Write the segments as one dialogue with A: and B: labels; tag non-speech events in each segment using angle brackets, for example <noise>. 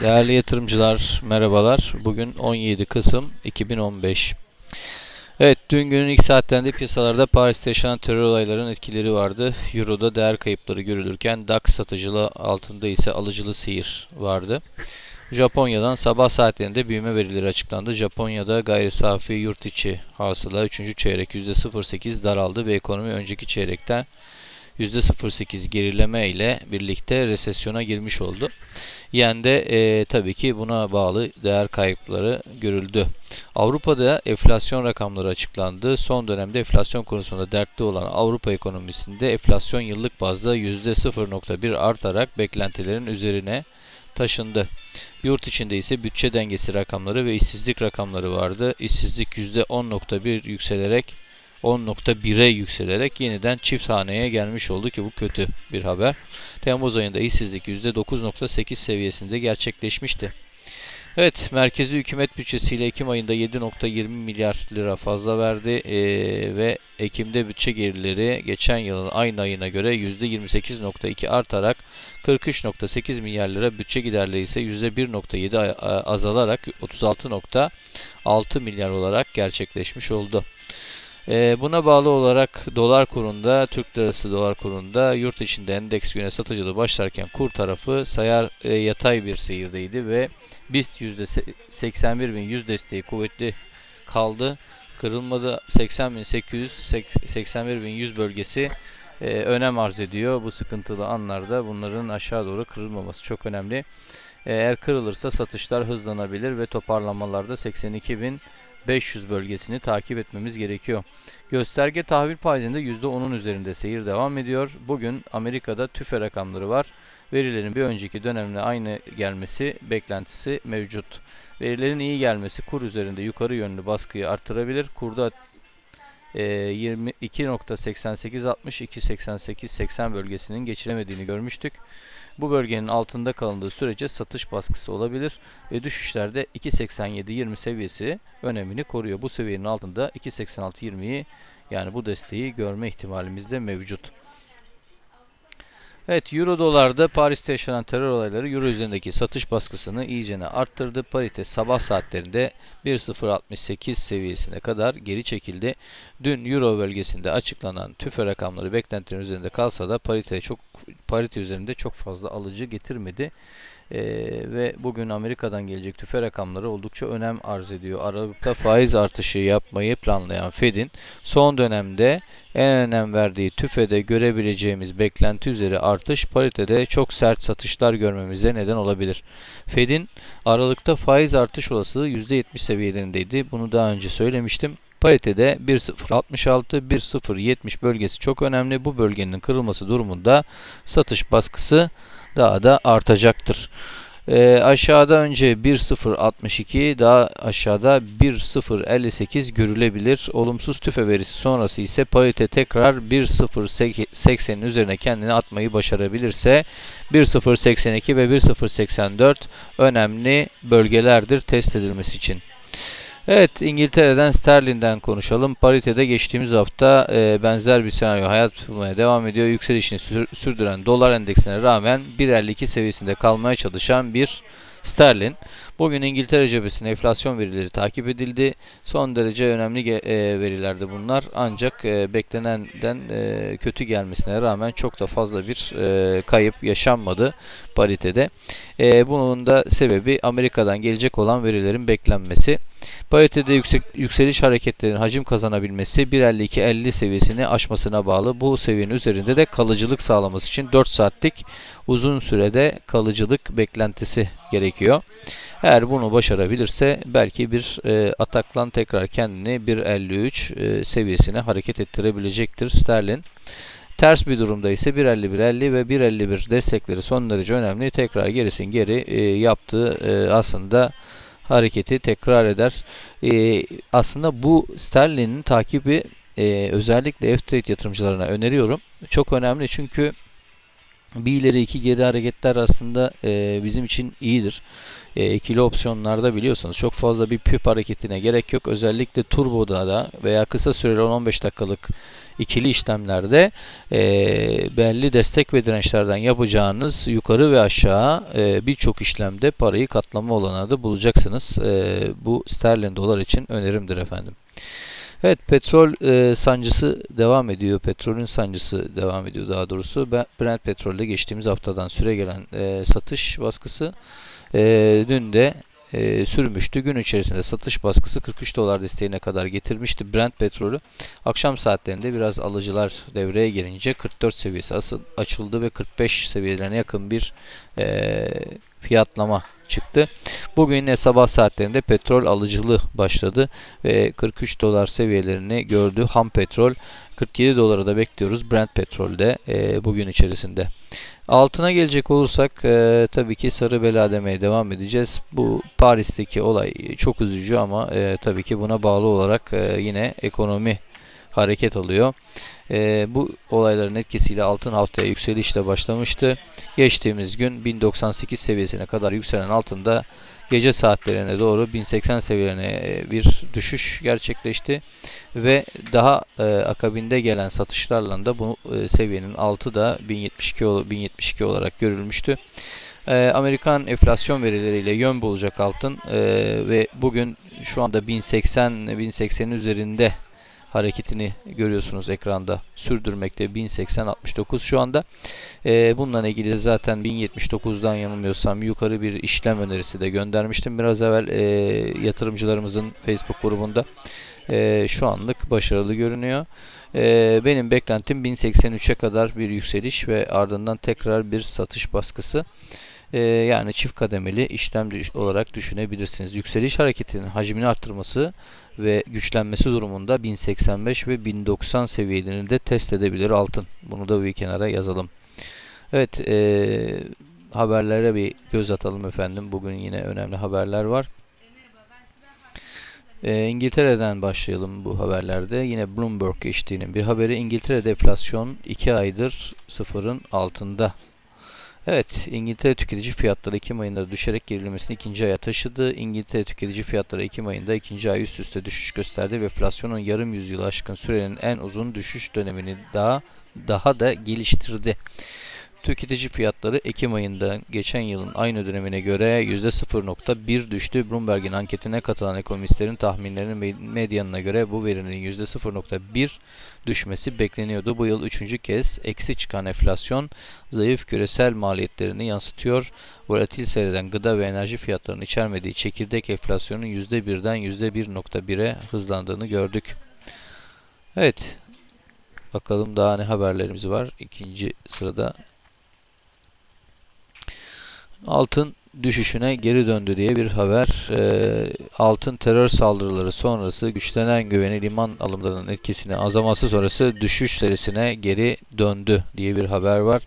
A: Değerli yatırımcılar merhabalar. Bugün 17 Kasım 2015. Evet dün günün ilk saatlerinde piyasalarda Paris'te yaşanan terör olaylarının etkileri vardı. Euro'da değer kayıpları görülürken DAX satıcılı altında ise alıcılı seyir vardı. Japonya'dan sabah saatlerinde büyüme verileri açıklandı. Japonya'da gayri safi yurt içi hasıla 3. çeyrek %0.8 daraldı ve ekonomi önceki çeyrekten %0.8 gerileme ile birlikte resesyona girmiş oldu. Yen de e, tabii ki buna bağlı değer kayıpları görüldü. Avrupa'da enflasyon rakamları açıklandı. Son dönemde enflasyon konusunda dertli olan Avrupa ekonomisinde enflasyon yıllık bazda %0.1 artarak beklentilerin üzerine taşındı. Yurt içinde ise bütçe dengesi rakamları ve işsizlik rakamları vardı. İşsizlik %10.1 yükselerek 10.1'e yükselerek yeniden çift haneye gelmiş oldu ki bu kötü bir haber. Temmuz ayında işsizlik %9.8 seviyesinde gerçekleşmişti. Evet, merkezi hükümet bütçesiyle Ekim ayında 7.20 milyar lira fazla verdi ee, ve Ekim'de bütçe gelirleri geçen yılın aynı ayına göre %28.2 artarak 43.8 milyar lira, bütçe giderleri ise %1.7 azalarak 36.6 milyar olarak gerçekleşmiş oldu. E, buna bağlı olarak dolar kurunda, Türk lirası dolar kurunda yurt içinde endeks güne satıcılığı başlarken kur tarafı sayar e, yatay bir seyirdeydi ve BIST %81.100 desteği kuvvetli kaldı. Kırılmadı 80.800 81.100 bölgesi e, önem arz ediyor. Bu sıkıntılı anlarda bunların aşağı doğru kırılmaması çok önemli. Eğer kırılırsa satışlar hızlanabilir ve toparlamalarda 82.000 500 bölgesini takip etmemiz gerekiyor. Gösterge tahvil faizinde %10'un üzerinde seyir devam ediyor. Bugün Amerika'da tüfe rakamları var. Verilerin bir önceki dönemle aynı gelmesi beklentisi mevcut. Verilerin iyi gelmesi kur üzerinde yukarı yönlü baskıyı artırabilir. Kurda 22.88 60 288 80 bölgesinin geçiremediğini görmüştük. Bu bölgenin altında kalındığı sürece satış baskısı olabilir ve düşüşlerde 2.87-20 seviyesi önemini koruyor. Bu seviyenin altında 2.86-20'yi yani bu desteği görme ihtimalimiz de mevcut. Evet Euro dolarda Paris'te yaşanan terör olayları Euro üzerindeki satış baskısını iyicene arttırdı. Parite sabah saatlerinde 1.068 seviyesine kadar geri çekildi. Dün Euro bölgesinde açıklanan tüfe rakamları beklentilerin üzerinde kalsa da parite çok parite üzerinde çok fazla alıcı getirmedi. Ee, ve bugün Amerika'dan gelecek tüfe rakamları oldukça önem arz ediyor. Aralıkta faiz artışı yapmayı planlayan Fed'in son dönemde en önem verdiği tüfede görebileceğimiz beklenti üzeri artış paritede çok sert satışlar görmemize neden olabilir. Fed'in Aralıkta faiz artış olasılığı %70 seviyelerindeydi. Bunu daha önce söylemiştim. Paritede 1.066 1.070 bölgesi çok önemli. Bu bölgenin kırılması durumunda satış baskısı daha da artacaktır. E, aşağıda önce 1.062 daha aşağıda 1.058 görülebilir. Olumsuz tüfe verisi sonrası ise parite tekrar 1.080'in üzerine kendini atmayı başarabilirse 1.082 ve 1.084 önemli bölgelerdir test edilmesi için. Evet İngiltere'den sterlinden konuşalım. Paritede geçtiğimiz hafta e, benzer bir senaryo hayat bulmaya devam ediyor. Yükselişini sür sürdüren dolar endeksine rağmen 1.52 seviyesinde kalmaya çalışan bir sterlin. Bugün İngiltere cephesinde enflasyon verileri takip edildi. Son derece önemli e, verilerdi bunlar. Ancak e, beklenenden e, kötü gelmesine rağmen çok da fazla bir kayıp yaşanmadı paritede. Bunun da sebebi Amerika'dan gelecek olan verilerin beklenmesi. Paritede yüksek, yükseliş hareketlerinin hacim kazanabilmesi 1.52-50 seviyesini aşmasına bağlı. Bu seviyenin üzerinde de kalıcılık sağlaması için 4 saatlik uzun sürede kalıcılık beklentisi gerekiyor. Eğer bunu başarabilirse belki bir e, ataklan tekrar kendini 1.53 e, seviyesine hareket ettirebilecektir sterlin. Ters bir durumda ise 1.51.50 ve 1.51 destekleri son derece önemli. Tekrar gerisin geri e, yaptığı e, aslında hareketi tekrar eder. E, aslında bu sterlinin takibi e, özellikle F-Trade yatırımcılarına öneriyorum. Çok önemli çünkü bir ileri iki geri hareketler aslında e, bizim için iyidir. E, ikili opsiyonlarda biliyorsanız çok fazla bir püp hareketine gerek yok. Özellikle turboda da veya kısa süreli 10-15 dakikalık ikili işlemlerde e, belli destek ve dirençlerden yapacağınız yukarı ve aşağı e, birçok işlemde parayı katlama olanağı da bulacaksınız. E, bu sterlin dolar için önerimdir efendim. Evet petrol e, sancısı devam ediyor. Petrolün sancısı devam ediyor daha doğrusu. Brent petrolde geçtiğimiz haftadan süre gelen e, satış baskısı e, dün de e, sürmüştü. Gün içerisinde satış baskısı 43 dolar desteğine kadar getirmişti Brent petrolü. Akşam saatlerinde biraz alıcılar devreye girince 44 seviyesi asıl açıldı ve 45 seviyelerine yakın bir e, fiyatlama çıktı. Bugün sabah saatlerinde petrol alıcılığı başladı ve 43 dolar seviyelerini gördü. Ham petrol 47 dolara da bekliyoruz Brent petrolde e, bugün içerisinde. Altına gelecek olursak e, tabii ki sarı bela demeye devam edeceğiz. Bu Paris'teki olay çok üzücü ama e, tabii ki buna bağlı olarak e, yine ekonomi hareket alıyor. E, bu olayların etkisiyle altın haftaya yükselişle başlamıştı. Geçtiğimiz gün 1098 seviyesine kadar yükselen altında gece saatlerine doğru 1080 seviyelerine bir düşüş gerçekleşti ve daha e, akabinde gelen satışlarla da bu e, seviyenin altı da 1072 1072 olarak görülmüştü. E, Amerikan enflasyon verileriyle yön bulacak altın e, ve bugün şu anda 1080 1080'in üzerinde hareketini görüyorsunuz ekranda sürdürmekte 1080-69 şu anda. E, bununla ilgili zaten 1079'dan yanılmıyorsam yukarı bir işlem önerisi de göndermiştim. Biraz evvel e, yatırımcılarımızın Facebook grubunda e, şu anlık başarılı görünüyor. E, benim beklentim 1083'e kadar bir yükseliş ve ardından tekrar bir satış baskısı. E, yani çift kademeli işlem olarak düşünebilirsiniz. Yükseliş hareketinin hacmini arttırması ve güçlenmesi durumunda 1085 ve 1090 seviyelerini de test edebilir altın. Bunu da bir kenara yazalım. Evet e, haberlere bir göz atalım efendim. Bugün yine önemli haberler var. E, İngiltere'den başlayalım bu haberlerde. Yine Bloomberg geçtiğinin bir haberi. İngiltere'de enflasyon 2 aydır sıfırın altında Evet, İngiltere tüketici fiyatları Ekim ayında düşerek gerilemesini ikinci aya taşıdı. İngiltere tüketici fiyatları Ekim ayında ikinci ay üst üste düşüş gösterdi ve enflasyonun yarım yüzyıl aşkın sürenin en uzun düşüş dönemini daha daha da geliştirdi. Tüketici fiyatları Ekim ayında geçen yılın aynı dönemine göre %0.1 düştü. Bloomberg'in anketine katılan ekonomistlerin tahminlerinin medyanına göre bu verinin %0.1 düşmesi bekleniyordu. Bu yıl üçüncü kez eksi çıkan enflasyon zayıf küresel maliyetlerini yansıtıyor. Volatil seyreden gıda ve enerji fiyatlarının içermediği çekirdek enflasyonun %1'den %1.1'e hızlandığını gördük. Evet. Bakalım daha ne haberlerimiz var. İkinci sırada altın düşüşüne geri döndü diye bir haber. E, altın terör saldırıları sonrası güçlenen güveni liman alımlarının etkisini azaması sonrası düşüş serisine geri döndü diye bir haber var.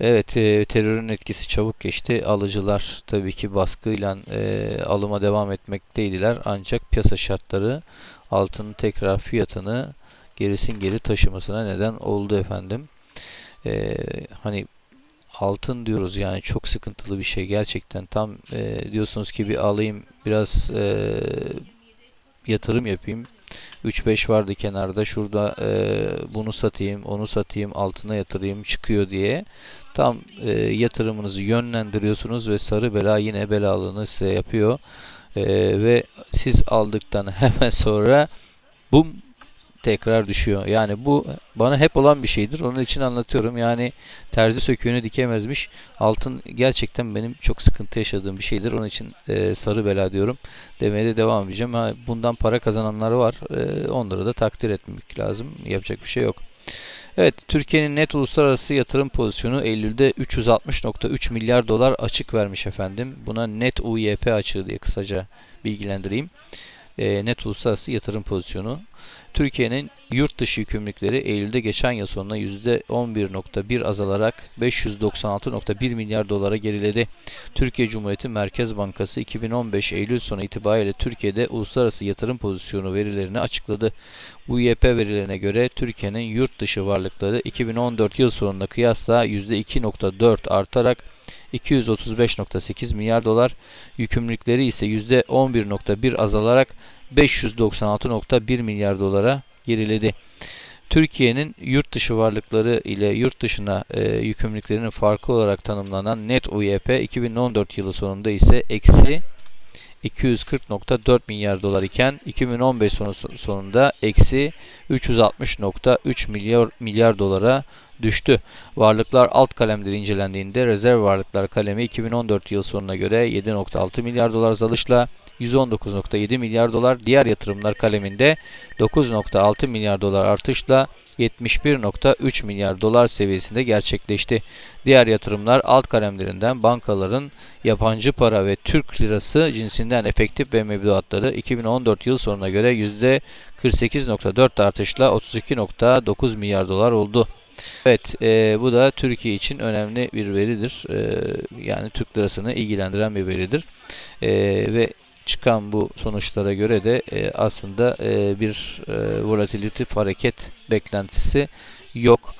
A: Evet e, terörün etkisi çabuk geçti. Alıcılar tabii ki baskıyla e, alıma devam etmekteydiler. Ancak piyasa şartları altının tekrar fiyatını gerisin geri taşımasına neden oldu efendim. E, hani altın diyoruz. Yani çok sıkıntılı bir şey gerçekten. Tam e, diyorsunuz ki bir alayım biraz e, yatırım yapayım. 3-5 vardı kenarda. Şurada e, bunu satayım onu satayım altına yatırayım çıkıyor diye. Tam e, yatırımınızı yönlendiriyorsunuz ve sarı bela yine belalığını size yapıyor. E, ve siz aldıktan <laughs> hemen sonra bu tekrar düşüyor. Yani bu bana hep olan bir şeydir. Onun için anlatıyorum. Yani terzi söküğünü dikemezmiş. Altın gerçekten benim çok sıkıntı yaşadığım bir şeydir. Onun için e, sarı bela diyorum. Demeye de devam edeceğim. Ha, bundan para kazananlar var. E, onları da takdir etmek lazım. Yapacak bir şey yok. Evet, Türkiye'nin net uluslararası yatırım pozisyonu Eylül'de 360.3 milyar dolar açık vermiş efendim. Buna net UYP açığı diye kısaca bilgilendireyim. E, net uluslararası yatırım pozisyonu Türkiye'nin yurt dışı yükümlülükleri Eylül'de geçen yıl sonuna %11.1 azalarak 596.1 milyar dolara geriledi. Türkiye Cumhuriyeti Merkez Bankası 2015 Eylül sonu itibariyle Türkiye'de uluslararası yatırım pozisyonu verilerini açıkladı. Bu YP verilerine göre Türkiye'nin yurt dışı varlıkları 2014 yıl sonuna kıyasla %2.4 artarak 235.8 milyar dolar. Yükümlülükleri ise %11.1 azalarak 596.1 milyar dolara geriledi. Türkiye'nin yurt dışı varlıkları ile yurt dışına e, yükümlülüklerinin farkı olarak tanımlanan net UYP 2014 yılı sonunda ise eksi 240.4 milyar dolar iken 2015 sonu sonunda eksi 360.3 milyar milyar dolara düştü. Varlıklar alt kalemleri incelendiğinde rezerv varlıklar kalemi 2014 yıl sonuna göre 7.6 milyar dolar azalışla 119.7 milyar dolar, diğer yatırımlar kaleminde 9.6 milyar dolar artışla 71.3 milyar dolar seviyesinde gerçekleşti. Diğer yatırımlar alt kalemlerinden bankaların yabancı para ve Türk lirası cinsinden efektif ve mevduatları 2014 yıl sonuna göre %48.4 artışla 32.9 milyar dolar oldu. Evet, e, bu da Türkiye için önemli bir veridir. E, yani Türk lirasını ilgilendiren bir veridir. E, ve çıkan bu sonuçlara göre de e, aslında e, bir e, volatility hareket beklentisi yok.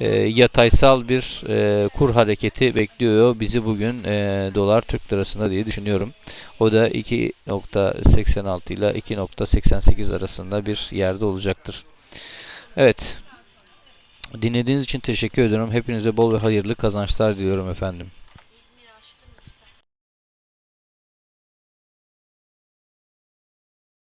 A: E, yataysal bir e, kur hareketi bekliyor bizi bugün e, dolar Türk lirasında diye düşünüyorum. O da 2.86 ile 2.88 arasında bir yerde olacaktır. Evet. Dinlediğiniz için teşekkür ediyorum. Hepinize bol ve hayırlı kazançlar diliyorum efendim.